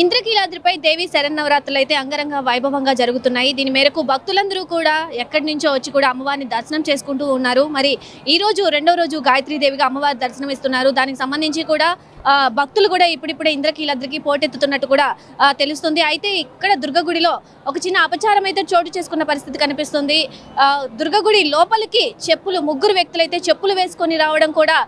ఇంద్రకీలాద్రిపై దేవి శరన్నవరాత్రులు అయితే అంగరంగ వైభవంగా జరుగుతున్నాయి. దీని మేరకు భక్తులందరూ కూడా ఎక్కడి నుంచో వచ్చి కూడా అమ్మవారిని దర్శనం చేసుకుంటూ ఉన్నారు. మరి ఈ రోజు రెండో రోజు గాయత్రీ దేవిగా అమ్మవారి దర్శనం ఇస్తున్నారు దానికి సంబంధించి కూడా భక్తులు కూడా ఇప్పుడిప్పుడే ఇంద్రకీలాద్రికి పోటెత్తుతున్నట్టు కూడా తెలుస్తుంది. అయితే ఇక్కడ దుర్గగుడిలో ఒక చిన్న అపచారం అయితే చోటు చేసుకున్న పరిస్థితి కనిపిస్తుంది. దుర్గగుడి లోపలికి చెప్పులు ముగ్గురు వ్యక్తులైతే చెప్పులు వేసుకొని రావడం కూడా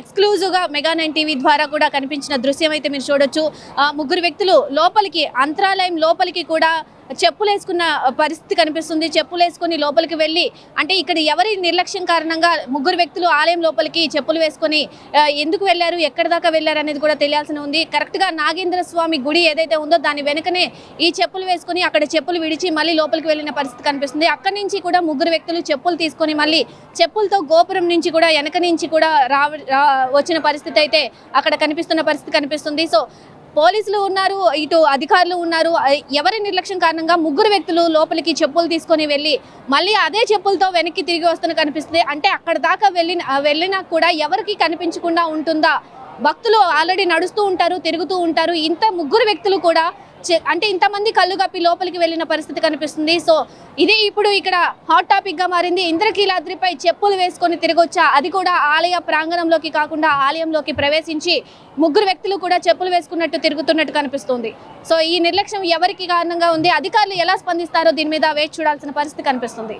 ఎక్స్క్లూజివ్గా మెగా నైన్ టీవీ ద్వారా కూడా కనిపించిన దృశ్యం అయితే మీరు చూడొచ్చు. ఆ, ముగ్గురు వ్యక్తులు లోపలికి అంతరాలయం లోపలికి కూడా చెప్పులు వేసుకున్న పరిస్థితి కనిపిస్తుంది. చెప్పులు వేసుకొని లోపలికి వెళ్ళి అంటే ఇక్కడ ఎవరి నిర్లక్ష్యం కారణంగా ముగ్గురు వ్యక్తులు ఆలయం లోపలికి చెప్పులు వేసుకొని ఎందుకు వెళ్ళారు ఎక్కడి దాకా వెళ్ళారు అనేది కూడా తెలియాల్సి ఉంది. కరెక్ట్గా నాగేంద్ర స్వామి గుడి ఏదైతే ఉందో దాని వెనుకనే ఈ చెప్పులు వేసుకొని అక్కడ చెప్పులు విడిచి మళ్ళీ లోపలికి వెళ్ళిన పరిస్థితి కనిపిస్తుంది. అక్కడి నుంచి కూడా ముగ్గురు వ్యక్తులు చెప్పులు తీసుకొని మళ్ళీ చెప్పులతో గోపురం నుంచి కూడా వెనక నుంచి కూడా రా- వచ్చిన పరిస్థితి అయితే అక్కడ కనిపిస్తున్న పరిస్థితి కనిపిస్తుంది. సో పోలీసులు ఉన్నారు ఇటు అధికారులు ఉన్నారు. ఎవరి నిర్లక్ష్యం కారణంగా ముగ్గురు వ్యక్తులు లోపలికి చెప్పులు తీసుకొని వెళ్ళి మళ్ళీ అదే చెప్పులతో వెనక్కి తిరిగి వస్తున్న కనిపిస్తుంది. అంటే అక్కడ దాకా వెళ్ళిన వెళ్ళినా కూడా ఎవరికి కనిపించకుండా ఉంటుందా? భక్తులు ఆల్రెడీ నడుస్తూ ఉంటారు తిరుగుతూ ఉంటారు. ఇంత ముగ్గురు వ్యక్తులు కూడా అంటే ఇంతమంది కళ్ళు కప్పి లోపలికి వెళ్ళిన పరిస్థితి కనిపిస్తుంది. సో ఇదే ఇప్పుడు ఇక్కడ హాట్ టాపిక్గా మారింది. ఇంద్రకీలాద్రిపై చెప్పులు వేసుకొని తిరగొచ్చా? అది కూడా ఆలయ ప్రాంగణంలోకి కాకుండా ఆలయంలోకి ప్రవేశించి ముగ్గురు వ్యక్తులు కూడా చెప్పులు వేసుకున్నట్టు తిరుగుతున్నట్టు కనిపిస్తుంది. సో ఈ నిర్లక్ష్యం ఎవరికి కారణంగా ఉంది? అధికారులు ఎలా స్పందిస్తారో దీని మీద వేచి చూడాల్సిన పరిస్థితి కనిపిస్తుంది.